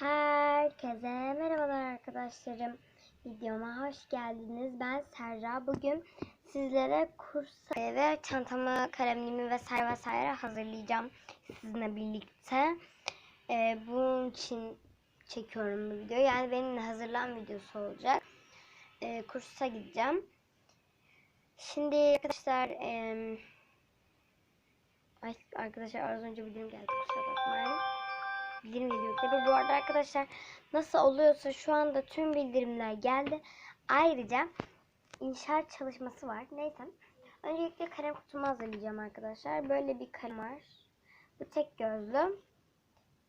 Herkese merhabalar arkadaşlarım. Videoma hoş geldiniz. Ben Serra. Bugün sizlere kurs ve çantamı, kalemliğimi vesaire vesaire hazırlayacağım sizinle birlikte. Ee, bunun için çekiyorum bu videoyu. Yani benim hazırlan videosu olacak. Ee, kursa gideceğim. Şimdi arkadaşlar em, Ay arkadaşlar az önce bildirim geldi kusura bakmayın bildirim geliyor. Tabi bu arada arkadaşlar nasıl oluyorsa şu anda tüm bildirimler geldi. Ayrıca inşaat çalışması var. Neyse. Öncelikle kalem kutumu hazırlayacağım arkadaşlar. Böyle bir kalem var. Bu tek gözlü.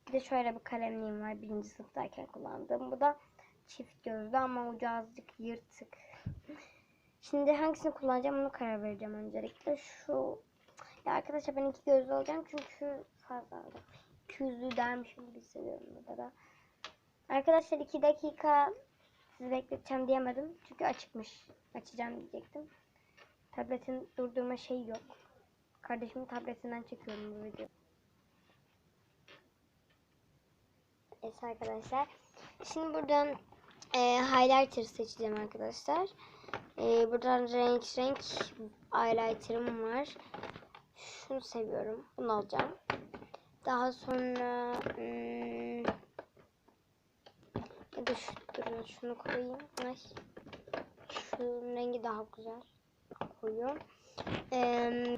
Bir de şöyle bir kalemliğim var. Birinci sınıftayken kullandığım. Bu da çift gözlü ama ucu azıcık yırtık. Şimdi hangisini kullanacağım onu karar vereceğim öncelikle. Şu ya arkadaşlar ben iki gözlü alacağım çünkü fazla alacağım. 200'lü dermişim gibi hissediyorum burada da. Arkadaşlar 2 dakika sizi bekleteceğim diyemedim. Çünkü açıkmış. Açacağım diyecektim. Tabletin durdurma şeyi yok. Kardeşimin tabletinden çekiyorum bu videoyu. Evet arkadaşlar. Şimdi buradan e, highlighter seçeceğim arkadaşlar. E, buradan renk renk highlighter'ım var. Şunu seviyorum. Bunu alacağım. Daha sonra hmm, ya da şu, durun, şunu koyayım. Ay. Şunun rengi daha güzel. Koyuyorum. Ee,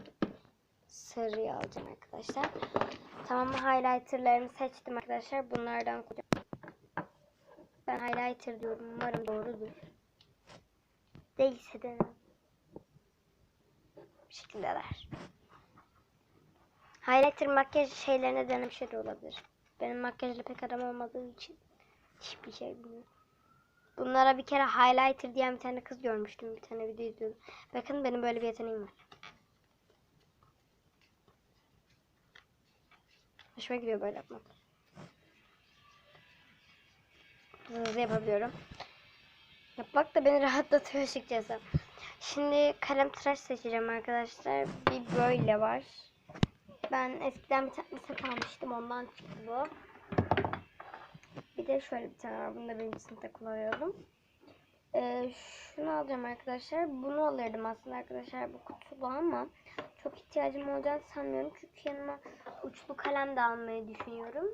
sarıyı alacağım arkadaşlar. Tamam highlighterlarımı seçtim arkadaşlar. Bunlardan koyacağım. Ben highlighter diyorum. Umarım doğrudur. Değilse de bu şekildeler. Highlighter makyaj şeylerine denemiş de olabilir. Benim makyajla pek aram olmadığı için hiçbir şey bilmiyorum. Bunlara bir kere highlighter diyen bir tane kız görmüştüm. Bir tane video izliyordum. Bakın benim böyle bir yeteneğim var. Hoşuma gidiyor böyle yapmak. Hızlı yapabiliyorum. Yapmak da beni rahatlatıyor açıkçası. Şimdi kalem tıraş seçeceğim arkadaşlar. Bir böyle var. Ben eskiden bir tane set almıştım. Ondan çıktı bu. Bir de şöyle bir tane var. Bunu da birinci sınıfta kullanıyordum. Ee, şunu alacağım arkadaşlar. Bunu alırdım aslında arkadaşlar bu kutulu ama çok ihtiyacım olacağını sanmıyorum. Çünkü yanıma uçlu kalem de almayı düşünüyorum.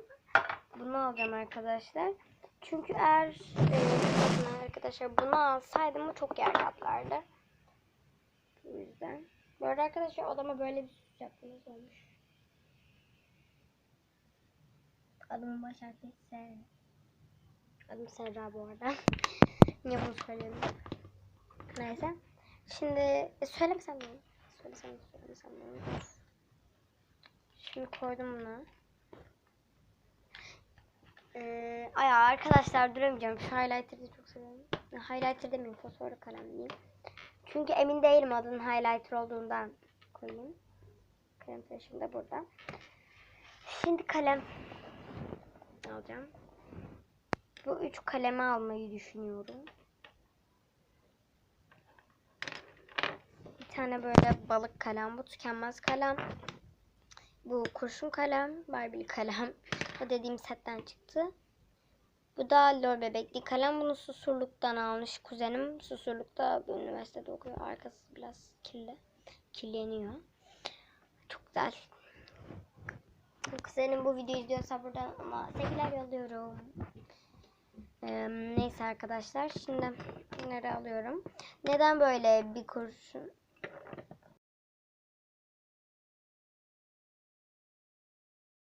Bunu alacağım arkadaşlar. Çünkü eğer e, arkadaşlar bunu alsaydım bu çok yer kaplardı. Bu yüzden. Bu arada arkadaşlar odama böyle bir süs yaptığımız olmuş. Adımın baş harfi. Adım Serra bu arada. Bunu söylüyorum? Neyse. Şimdi e, söylemesem mi? Söylesem mi? Söylemesem mi? Şimdi koydum bunu. Ee, ay arkadaşlar duramayacağım. Şu highlighter'ı çok seviyorum. Highlighter demeyeyim. Fosforlu kalem diyeyim. Çünkü emin değilim adının highlighter olduğundan koyayım. Kalem tıraşım da burada. Şimdi kalem alacağım. Bu üç kalemi almayı düşünüyorum. Bir tane böyle balık kalem. Bu tükenmez kalem. Bu kurşun kalem. Barbie kalem. O dediğim setten çıktı. Bu da lor bebekli kalem. Bunu susurluktan almış kuzenim. Susurlukta üniversitede okuyor. Arkası biraz kirli. Kirleniyor. Çok güzel. Kuzenim bu videoyu izliyorsa buradan ama sevgiler yolluyorum. Ee, neyse arkadaşlar. Şimdi bunları alıyorum. Neden böyle bir kurşun